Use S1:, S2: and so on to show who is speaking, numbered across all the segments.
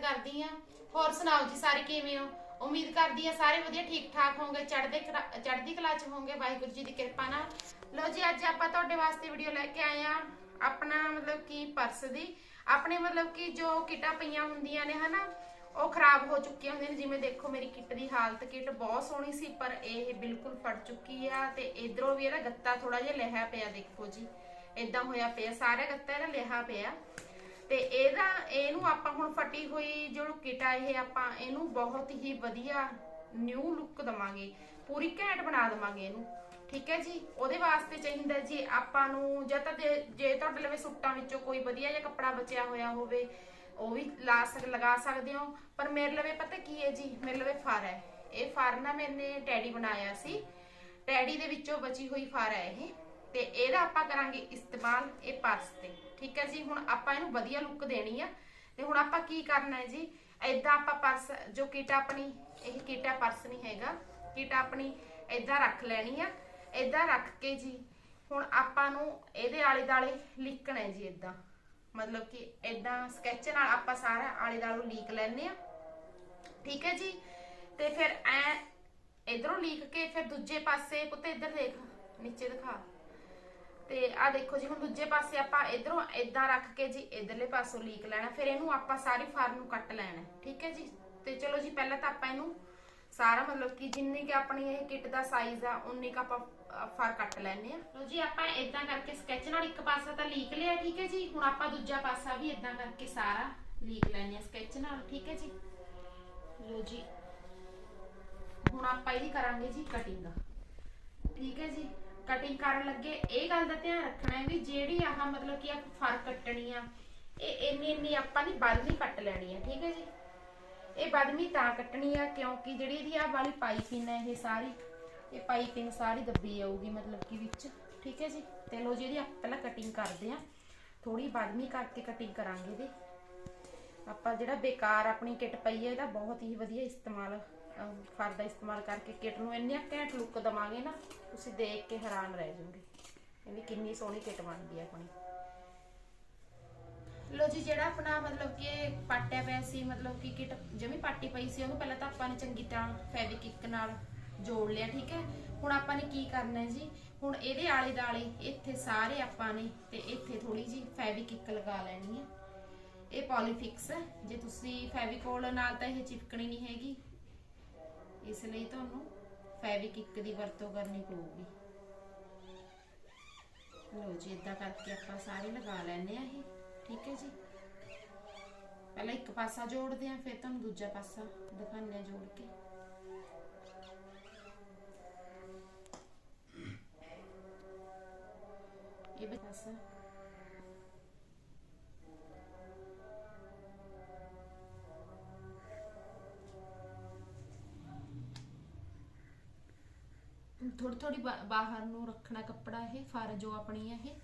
S1: ਕਰਦੀ ਆ ਹੋਰ ਸੁਣਾਓ ਜੀ ਸਾਰੇ ਕਿਵੇਂ ਹੋ? ਉਮੀਦ ਕਰਦੀ ਆ ਸਾਰੇ ਵਧੀਆ, ਠੀਕ ਠਾਕ ਹੋਵੋਗੇ, ਚੜ੍ਹਦੇ ਚੜ੍ਹਦੀ ਕਲਾ ਚ ਹੋਵੋਗੇ, ਵਾਹਿਗੁਰੂ ਜੀ ਦੀ ਕਿਰਪਾ ਨਾਲ। ਲੋ ਜੀ, ਅੱਜ ਆਪਾਂ ਤੁਹਾਡੇ ਵਾਸਤੇ ਵੀਡੀਓ ਲੈ ਕੇ ਆਏ ਆ ਆਪਣਾ ਮਤਲਬ ਕਿ ਪਰਸ ਦੀ। ਆਪਣੇ ਮਤਲਬ ਕਿ ਜੋ ਕਿਟਾਂ ਪਈਆਂ ਹੁੰਦੀਆਂ ਨੇ, ਹਨਾ, ਉਹ ਖਰਾਬ ਹੋ ਚੁੱਕੀਆਂ ਹੁੰਦੀਆਂ ਨੇ। ਜਿਵੇਂ ਦੇਖੋ, ਮੇਰੀ ਕਿੱਟ ਦੀ ਹਾਲਤ ਕਿੱਟ ਬਹੁਤ ਸੋਹਣੀ ਸੀ, ਪਰ ਇਹ ਬਿਲਕੁਲ ਫਟ ਚੁੱਕੀ ਆ ਤੇ ਇਧਰੋਂ ਵੀ ਇਹਦਾ ਗੱਤਾ ਥੋੜਾ ਜਿਹਾ ਲਿਆ ਪਿਆ, ਦੇਖੋ ਜੀ। ਇਦਾਂ ਹੋਇਆ ਪਿਆ, ਸਾਰਾ ਗੱਤਾ ਇਹਦਾ ਲਿਆ ਪਿਆ। ਤੇ ਇਹਦਾ, ਇਹਨੂੰ ਆਪਾਂ ਹੁਣ ਫਟੀ ਹੋਈ ਜੋ ਕਿਟ ਆ ਇਹ ਆਪਾਂ ਇਹਨੂੰ ਬਹੁਤ ਹੀ ਵਧੀਆ ਨਿਊ ਲੁੱਕ ਦਵਾਂਗੇ। ਪੂਰੀ ਘੈਂਟ ਬਣਾ ਦਵਾਂਗੇ ਇਹਨੂੰ, ਠੀਕ ਹੈ ਜੀ? ਉਹਦੇ ਵਾਸਤੇ ਚਾਹੀਦਾ ਜੀ ਆਪਾਂ ਨੂੰ, ਜਾਂ ਤਾਂ ਜੇ- ਤੁਹਾਡੇ ਲਵੇ ਸੁੱਟਾਂ ਵਿੱਚੋਂ ਕੋਈ ਵਧੀਆ ਜਿਹਾ ਕੱਪੜਾ ਬਚਿਆ ਹੋਇਆ ਹੋਵੇ, ਉਹ ਵੀ ਲਾ ਸਕ, ਲਗਾ ਸਕਦੇ ਹੋ। ਪਰ ਮੇਰੇ ਲਵੇ ਪਤਾ ਕੀ ਹੈ ਜੀ? ਮੇਰੇ ਲਵੇ ਫਰ ਹੈ। ਇਹ ਫਰ ਨਾ ਮੈਨੇ ਟੈਡੀ ਬਣਾਇਆ ਸੀ। ਟੈਡੀ ਦੇ ਵਿੱਚੋਂ ਬਚੀ ਹੋਈ ਫਰ ਹੈ ਇਹ। ਤੇ ਇਹਦਾ ਆਪਾਂ ਕਰਾਂਗੇ ਇਸਤੇਮਾਲ ਇਹ ਪਰਸ ਤੇ। ਠੀਕ ਹੈ ਜੀ? ਹੁਣ ਆਪਾਂ ਇਹਨੂੰ ਵਧੀਆ ਲੁੱਕ ਦੇਣੀ ਆ। ਤੇ ਹੁਣ ਆਪਾਂ ਕੀ ਕਰਨਾ ਹੈ ਜੀ? ਐਦਾਂ ਆਪਾਂ ਪਰਸ, ਜੋ ਕਿਟ ਆਪਣੀ, ਇਹ ਕਿਟ ਆ, ਪਰਸ ਨਹੀਂ ਹੈਗਾ। ਕਿਟ ਆਪਣੀ ਐਦਾਂ ਰੱਖ ਲੈਣੀ ਆ। ਐਦਾਂ ਰੱਖ ਕੇ ਜੀ, ਹੁਣ ਆਪਾਂ ਨੂੰ ਇਹਦੇ ਆਲੇ ਦਾਲੇ ਲਿਖਣਾ ਹੈ ਜੀ ਐਦਾਂ ਮਤਲਬ ਕਿ ਐਦਾਂ ਸਕੈਚ ਨਾਲ ਆਪਾਂ ਸਾਰਾ ਆਲੇ ਦਾਲੋਂ ਲੀਕ ਲੈਣੇ ਆ। ਠੀਕ ਹੈ ਜੀ? ਤੇ ਫਿਰ ਐ, ਇਧਰੋਂ ਲੀਕ ਕੇ ਫਿਰ ਦੂਜੇ ਪਾਸੇ, ਪੁੱਤ ਇੱਧਰ ਦੇਖ, ਨੀਚੇ ਦਿਖਾ। ਤੇ ਆ ਦੇਖੋ ਜੀ, ਹੁਣ ਦੂਜੇ ਪਾਸੇ ਆਪਾਂ ਇਧਰੋਂ ਇਦਾਂ ਰੱਖ ਕੇ ਜੀ ਇਧਰਲੇ ਪਾਸੋਂ ਲੀਕ ਲੈਣਾ, ਫਿਰ ਇਹਨੂੰ ਆਪਾਂ ਸਾਰੀ ਫਰ ਨੂੰ ਕੱਟ ਲੈਣਾ, ਠੀਕ ਹੈ ਜੀ? ਤੇ ਚਲੋ ਜੀ, ਪਹਿਲਾਂ ਤਾਂ ਆਪਾਂ ਇਹਨੂੰ ਸਾਰਾ ਮਤਲਬ ਕਿ ਜਿੰਨੀ ਕਿ ਆਪਣੀ ਇਹ ਕਿੱਟ ਦਾ ਸਾਈਜ਼ ਆ, ਉਨੀ ਕ ਆਪਾਂ ਫਰ ਕੱਟ ਲੈਣੇ ਆ ਲੋ ਜੀ, ਆਪਾਂ ਇਦਾਂ ਕਰਕੇ ਸਕੈਚ ਨਾਲ ਇੱਕ ਪਾਸਾ ਤਾਂ ਲੀਕ ਲਿਆ, ਠੀਕ ਹੈ ਜੀ? ਹੁਣ ਆਪਾਂ ਦੂਜਾ ਪਾਸਾ ਵੀ ਇਦਾਂ ਕਰਕੇ ਸਾਰਾ ਲੀਕ ਲੈਣੇ ਆ ਸਕੈਚ ਨਾਲ, ਠੀਕ ਹੈ ਜੀ? ਲੋ ਜੀ, ਹੁਣ ਆਪਾਂ ਇਹਦੀ ਕਰਾਂਗੇ ਜੀ ਕਟਿੰਗ ਠੀਕ ਹੈ ਜੀ? ਕਟਿੰਗ ਕਰਨ ਲੱਗੇ, ਇਹ ਗੱਲ ਦਾ ਧਿਆਨ ਰੱਖਣਾ ਹੈ ਵੀ ਜਿਹੜੀ ਆਹ ਮਤਲਬ ਕਿ ਆ ਫਰ ਕੱਟਣੀ ਆ, ਇਹ ਇੰਨੀ ਇੰਨੀ ਆਪਾਂ ਨਹੀਂ ਬਦਲੀ ਕੱਟ ਲੈਣੀ ਆ, ਠੀਕ ਹੈ ਜੀ? ਇਹ ਬਦਮੀ ਤਾਂ ਕੱਟਣੀ ਆ, ਕਿਉਂਕਿ ਜਿਹੜੀ ਇਹਦੀ ਆ ਵਾਲੀ ਪਾਈਪਿੰਗ ਹੈ ਇਹ ਸਾਰੀ, ਇਹ ਪਾਈਪਿੰਗ ਸਾਰੀ ਦੱਬੀ ਆਊਗੀ ਮਤਲਬ ਕਿ ਵਿੱਚ, ਠੀਕ ਹੈ ਜੀ? ਤੇ ਲੋ ਜਿਹੜੀ ਆਪਾਂ ਪਹਿਲਾਂ ਕਟਿੰਗ ਕਰਦੇ ਆ। ਥੋੜੀ ਬਦਮੀ ਕਰਕੇ ਕਟਿੰਗ ਕਰਾਂਗੇ ਇਹਦੀ। ਆਪਾਂ ਜਿਹੜਾ ਬੇਕਾਰ ਆਪਣੀ ਕਿਟ ਪਈ ਹੈ ਇਹਦਾ ਬਹੁਤ ਹੀ ਵਧੀਆ ਇਸਤੇਮਾਲ ਫਰ ਦਾ ਇਸਤੇਮਾਲ ਕਰਕੇ ਕਿਟ ਨੂੰ ਇੰਨੀ ਘੈਂਟ ਲੁੱਕ ਦਵਾਂਗੇ ਨਾ, ਤੁਸੀਂ ਦੇਖ ਕੇ ਹੈਰਾਨ ਰਹਿ ਜਾਓਗੇ। ਇਹਦੀ ਕਿੰਨੀ ਸੋਹਣੀ ਕਿਟ ਬਣਦੀ ਹੈ ਆਪਣੀ। ਲੋ ਜੀ, ਜਿਹੜਾ ਆਪਣਾ ਮਤਲਬ ਕਿ ਪਾਟਿਆ ਪਿਆ ਸੀ, ਮਤਲਬ ਕਿ ਕਿਟ ਜਮੀ ਪਾਟੀ ਪਈ ਸੀ, ਉਹਨੂੰ ਪਹਿਲਾਂ ਤਾਂ ਆਪਾਂ ਨੇ ਚੰਗੀ ਤਰ੍ਹਾਂ ਫੈਬਰਿਕ ਨਾਲ ਜੋੜ ਲਿਆ, ਠੀਕ ਹੈ? ਹੁਣ ਆਪਾਂ ਨੇ ਕੀ ਕਰਨਾ ਹੈ ਜੀ? ਹੁਣ ਇਹਦੇ ਆਲੇ ਦਾਲੇ ਇੱਥੇ ਸਾਰੇ ਆਪਾਂ ਨੇ ਤੇ ਇੱਥੇ ਥੋੜੀ ਜੀ ਫੈਬਰਿਕ ਲਗਾ ਲੈਣੀ ਹੈ ਇਹ ਪੋਲੀਫਿਕਸ ਹੈ। ਜੇ ਤੁਸੀਂ ਫੈਵਿਕੋਲ ਨਾਲ ਤਾਂ ਇਹ ਚਿਪਕਣੀ ਨਹੀਂ ਹੈਗੀ। ਇਸ ਲਈ ਤੁਹਾਨੂੰ ਫੈਵਿਕਿਕ ਦੀ ਵਰਤੋਂ ਕਰਨੀ ਪਊਗੀ। ਲੋ ਜੀ ਇਦਾਂ ਕਰਕੇ ਆਪਾਂ ਸਾਰੇ ਲਗਾ ਲੈਣੇ ਆ ਇਹ, ਠੀਕ ਹੈ ਜੀ? ਪਹਿਲਾਂ ਇੱਕ ਪਾਸਾ ਜੋੜਦੇ ਆ ਫਿਰ ਤੁਹਾਨੂੰ ਦੂਜਾ ਪਾਸਾ ਦਿਖਾਉਂਦੇ ਆ ਜੋੜ ਕੇ। ਇਹ ਪਾਸਾ ਥੋੜੀ ਥੋੜੀ ਬਾਹਰ ਨੂੰ ਰੱਖਣਾ ਕੱਪੜਾ ਇਹ ਫਰ ਜੋ ਆਪਣੀ ਹੈ ਇਹ।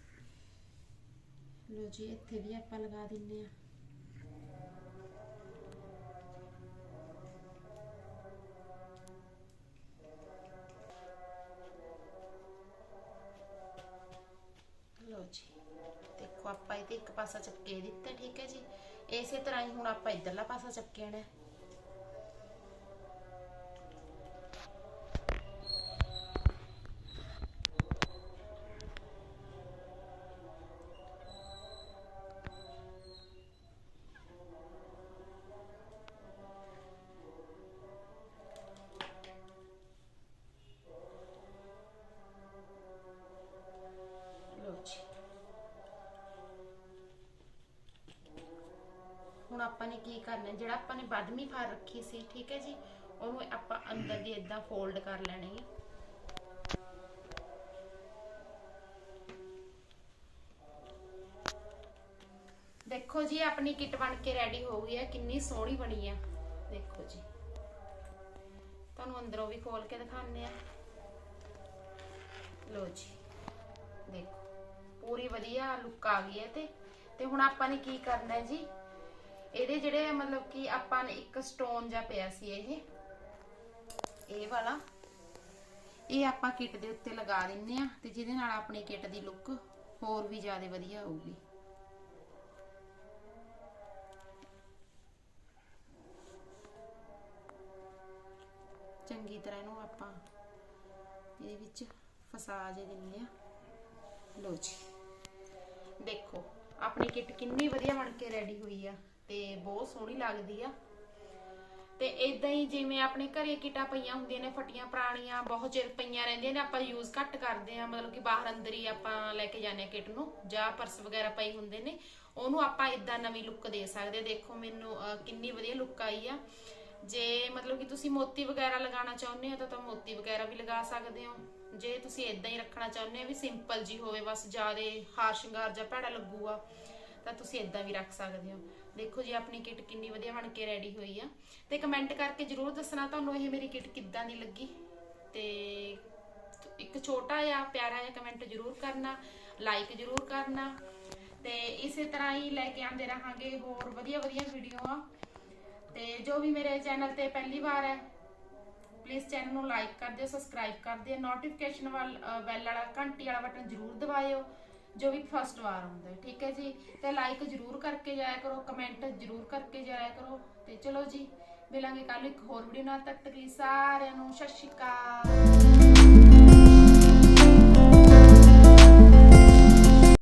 S1: ਲੋ ਜੀ, ਇੱਥੇ ਵੀ ਆਪਾਂ ਲਗਾ ਦਿੰਨੇ ਆ ਲੋ ਜੀ, ਦੇਖੋ ਆਪਾਂ ਇਹਦੇ ਇੱਕ ਪਾਸਾ ਚੱਕੇ ਦਿੱਤਾ, ਠੀਕ ਹੈ ਜੀ। ਇਸੇ ਤਰ੍ਹਾਂ ਹੀ ਹੁਣ ਆਪਾਂ ਇਧਰਲਾ ਪਾਸਾ ਚੱਕਿਆਣਾ ਹੈ ਹੁਣ ਆਪਾਂ ਨੇ ਕੀ ਕਰਨਾ, ਜਿਹੜਾ ਆਪਾਂ ਨੇ ਬਦਮੀ ਫਾਰ ਰੱਖੀ ਸੀ, ਠੀਕ ਹੈ ਜੀ, ਉਹਨੂੰ ਆਪਾਂ ਅੰਦਰ ਦੀ ਇਦਾਂ ਫੋਲਡ ਕਰ ਲੈਣੀ ਹੈ। ਦੇਖੋ ਜੀ, ਆਪਣੀ ਕਿਟ ਬਣ ਕੇ ਰੈਡੀ ਹੋ ਗਈ ਹੈ, ਕਿੰਨੀ ਸੋਹਣੀ ਬਣੀ ਆ ਦੇਖੋ ਜੀ, ਤੁਹਾਨੂੰ ਅੰਦਰੋਂ ਵੀ ਖੋਲ ਕੇ ਦਿਖਾਉਂਦੇ ਆ ਲੋ ਜੀ, ਦੇਖੋ, ਪੂਰੀ ਵਧੀਆ ਲੁੱਕ ਆ ਗਈ ਹੈ ਤੇ ਤੇ ਹੁਣ ਆਪਾਂ ਨੇ ਕੀ ਕਰਨਾ ਹੈ ਜੀ ਇਹਦੇ ਜਿਹੜੇ ਮਤਲਬ ਕਿ ਆਪਾਂ ਨੇ ਇੱਕ ਸਟੋਨ ਜਾਂ ਪਿਆ ਸੀ ਇਹ। ਇਹ ਵਾਲਾ। ਇਹ ਆਪਾਂ ਕਿਟ ਦੇ ਉੱਤੇ ਲਗਾ ਦਿੰਨੇ ਆ ਤੇ ਜਿਹਦੇ ਨਾਲ ਆਪਣੀ ਕਿਟ ਦੀ ਲੁੱਕ ਹੋਰ ਵੀ ਜ਼ਿਆਦਾ ਵਧੀਆ ਆਊਗੀ ਚੰਗੀ ਤਰ੍ਹਾਂ ਇਹਨੂੰ ਆਪਾਂ ਇਹਦੇ ਵਿੱਚ ਫਸਾ ਜੇ ਦਿੰਨੇ ਆ। ਲੋ ਜੀ। ਦੇਖੋ, ਆਪਣੀ ਕਿੱਟ ਕਿੰਨੀ ਵਧੀਆ ਬਣ ਕੇ ਰੈਡੀ ਹੋਈ ਆ। ਤੇ ਬਹੁਤ ਸੋਹਣੀ ਲੱਗਦੀ ਆ। ਤੇ ਇਦਾਂ ਹੀ ਜਿਵੇਂ ਆਪਣੇ ਘਰੇ ਕਿਟਾਂ ਪਈਆਂ ਹੁੰਦੀਆਂ ਨੇ, ਫਟੀਆਂ ਪੁਰਾਣੀਆਂ, ਬਹੁਤ ਚਿਰ ਪਈਆਂ ਰਹਿੰਦੀਆਂ ਨੇ, ਆਪਾਂ ਯੂਜ਼ ਘੱਟ ਕਰਦੇ ਆ, ਮਤਲਬ ਕਿ ਬਾਹਰ ਅੰਦਰ ਹੀ ਆਪਾਂ ਲੈ ਕੇ ਜਾਂਦੇ ਆ ਕਿਟ ਨੂੰ, ਜਾਂ ਪਰਸ ਵਗੈਰਾ ਪਈ ਹੁੰਦੇ ਨੇ, ਉਹਨੂੰ ਆਪਾਂ ਇਦਾਂ ਨਵੀਂ ਲੁੱਕ ਦੇ ਸਕਦੇ ਦੇਖੋ ਮੈਨੂੰ ਕਿੰਨੀ ਵਧੀਆ ਲੁੱਕ ਆਈ ਆ। ਜੇ ਮਤਲਬ ਕਿ ਤੁਸੀਂ ਮੋਤੀ ਵਗੈਰਾ ਲਗਾਉਣਾ ਚਾਹੁੰਦੇ ਹੋ, ਤਾਂ ਤਾਂ ਮੋਤੀ ਵਗੈਰਾ ਵੀ ਲਗਾ ਸਕਦੇ ਹੋ। ਜੇ ਤੁਸੀਂ ਇਦਾਂ ਹੀ ਰੱਖਣਾ ਚਾਹੁੰਦੇ ਹੋ ਵੀ ਸਿੰਪਲ ਜੀ ਹੋਵੇ, ਬਸ ਜ਼ਿਆਦਾ ਹਾਰ ਸ਼ਿੰਗਾਰ ਜਾਂ ਭੈੜਾ ਲੱਗੂਗਾ, ਤਾਂ ਤੁਸੀਂ ਇਦਾਂ ਵੀ ਰੱਖ ਸਕਦੇ ਹੋ। ਦੇਖੋ ਜੀ, ਆਪਣੀ ਕਿਟ ਕਿੰਨੀ ਵਧੀਆ ਬਣ ਕੇ ਰੈਡੀ ਹੋਈ ਆ। ਤੇ ਕਮੈਂਟ ਕਰਕੇ ਜਰੂਰ ਦੱਸਣਾ ਤੁਹਾਨੂੰ ਇਹ ਮੇਰੀ ਕਿਟ ਕਿੱਦਾਂ ਦੀ ਲੱਗੀ। ਤੇ ਇੱਕ ਛੋਟਾ ਜਿਹਾ, ਪਿਆਰਾ ਜਿਹਾ ਕਮੈਂਟ ਜਰੂਰ ਕਰਨਾ ਲਾਈਕ ਜਰੂਰ ਕਰਨਾ। ਤੇ ਇਸੇ ਤਰ੍ਹਾਂ ਹੀ ਲੈ ਕੇ ਆਉਂਦੇ ਰਹਾਂਗੇ ਹੋਰ ਵਧੀਆ ਵਧੀਆ ਵੀਡੀਓਆਂ ਤੇ ਜੋ ਵੀ ਮੇਰੇ ਚੈਨਲ ਤੇ ਪਹਿਲੀ ਵਾਰ ਹੈ ਪਲੀਜ਼ ਚੈਨਲ ਨੂੰ ਲਾਈਕ ਕਰ ਦਿਓ ਸਬਸਕ੍ਰਾਈਬ ਕਰ ਦਿਓ। ਨੋਟੀਫਿਕੇਸ਼ਨ ਵਾਲ ਬੈਲ ਵਾਲਾ ਘੰਟੀ ਵਾਲਾ ਬਟਨ ਜ਼ਰੂਰ ਦਬਾਇਓ। ਜੋ ਵੀ ਫਸਟ ਵਾਰ ਹੁੰਦਾ ਠੀਕ ਹੈ ਜੀ? ਤੇ ਲਾਈਕ ਜ਼ਰੂਰ ਕਰਕੇ ਜਾਇਆ ਕਰੋ ਕਮੈਂਟ ਜ਼ਰੂਰ ਕਰਕੇ ਜਾਇਆ ਕਰੋ। ਤੇ ਚਲੋ ਜੀ, ਮਿਲਾਂਗੇ ਕੱਲ ਇੱਕ ਹੋਰ ਵੀਡੀਓ ਨਾਲ, ਤਦ ਤੱਕ ਲਈ ਸਾਰਿਆਂ ਨੂੰ ਸਤਿ ਸ਼੍ਰੀ ਅਕਾਲ।